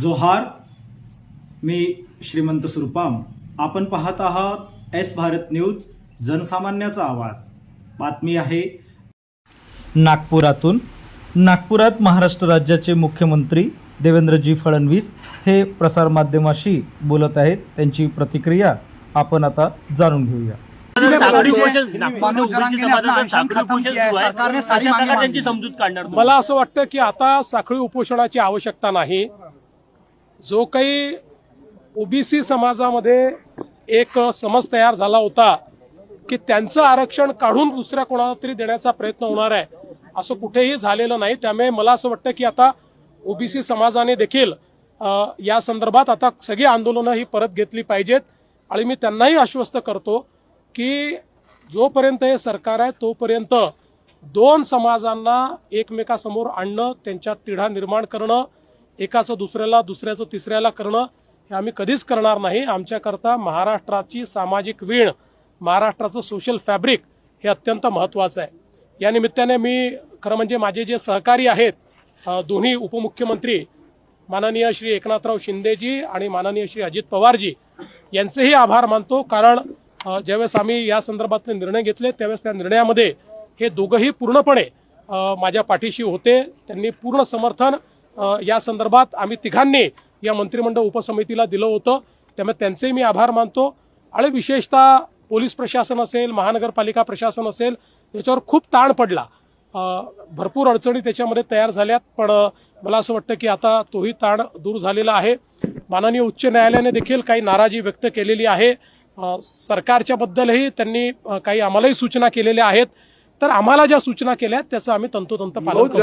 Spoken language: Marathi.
जोहार मी श्रीमंत सुरपाम. आपण पाहत आहात एस भारत न्यूज जनसामान्याचा आवाज. बातमी आहे. नागपुरातून. नागपुरात महाराष्ट्र राज्याचे मुख्यमंत्री देवेंद्रजी फडणवीस हे प्रसारमाध्यमाशी बोलत आहेत. त्यांची प्रतिक्रिया आपण आता जाणून घेऊया. है. मला असं वाटतं की आता साखळी उपोषणाची आवश्यकता नाही. जो काही ओबीसी समाजामध्ये एक समज तयार झाला होता की त्यांचं आरक्षण काढून दुसऱ्या कोणाला तरी देण्याचा प्रयत्न होणार आहे असं कुठेही झालेलं नाही. त्यामुळे मला असं वाटतं की आता ओबीसी समाजाने देखील या संदर्भात आता सगळी आंदोलनं ही परत घेतली पाहिजेत. आणि मी त्यांनाही आश्वस्त करतो की जोपर्यंत हे सरकार आहे तोपर्यंत दोन समाजांना एकमेकासमोर आणणं त्यांच्यात तिढा निर्माण करणं एकाचं दुसऱ्याला दुसऱ्याचं तिसऱ्याला करणं हे आम्ही कधीच करणार नाही. आमच्याकरता महाराष्ट्राची सामाजिक वीण महाराष्ट्राचं सोशल फॅब्रिक हे अत्यंत महत्त्वाचं आहे. या निमित्ताने मी खरं म्हणजे माझे जे सहकारी आहेत दोन्ही उपमुख्यमंत्री माननीय श्री एकनाथराव शिंदेजी आणि माननीय श्री अजित पवारजी यांचेही आभार मानतो. कारण ज्यावेळेस आम्ही या संदर्भातले निर्णय घेतले त्यावेळेस त्या निर्णयामध्ये हे दोघंही पूर्णपणे माझ्या पाठीशी होते. त्यांनी पूर्ण समर्थन या संदर्भात आम्ही तिघांनी या मंत्रिमंडळ उपसमितीला दिलं होतं. त्यामुळे त्यांचे मी आभार मानतो. आणि विशेषतः पोलीस प्रशासन असेल महानगरपालिका प्रशासन असेल याच्यावर खूप ताण पडला. भरपूर अडचणी त्याच्यामध्ये तयार झाल्यात पण मला असं वाटतं की आता तोही ताण दूर झालेला आहे. माननीय उच्च न्यायालयाने देखील काही नाराजी व्यक्त केलेली आहे. अ, सरकारच्या बद्दलही त्यांनी काही आम्हालाही सूचना केलेल्या आहेत. तर आम्हाला ज्या सूचना केल्या त्याचं आम्ही तंतोतंत पालन करू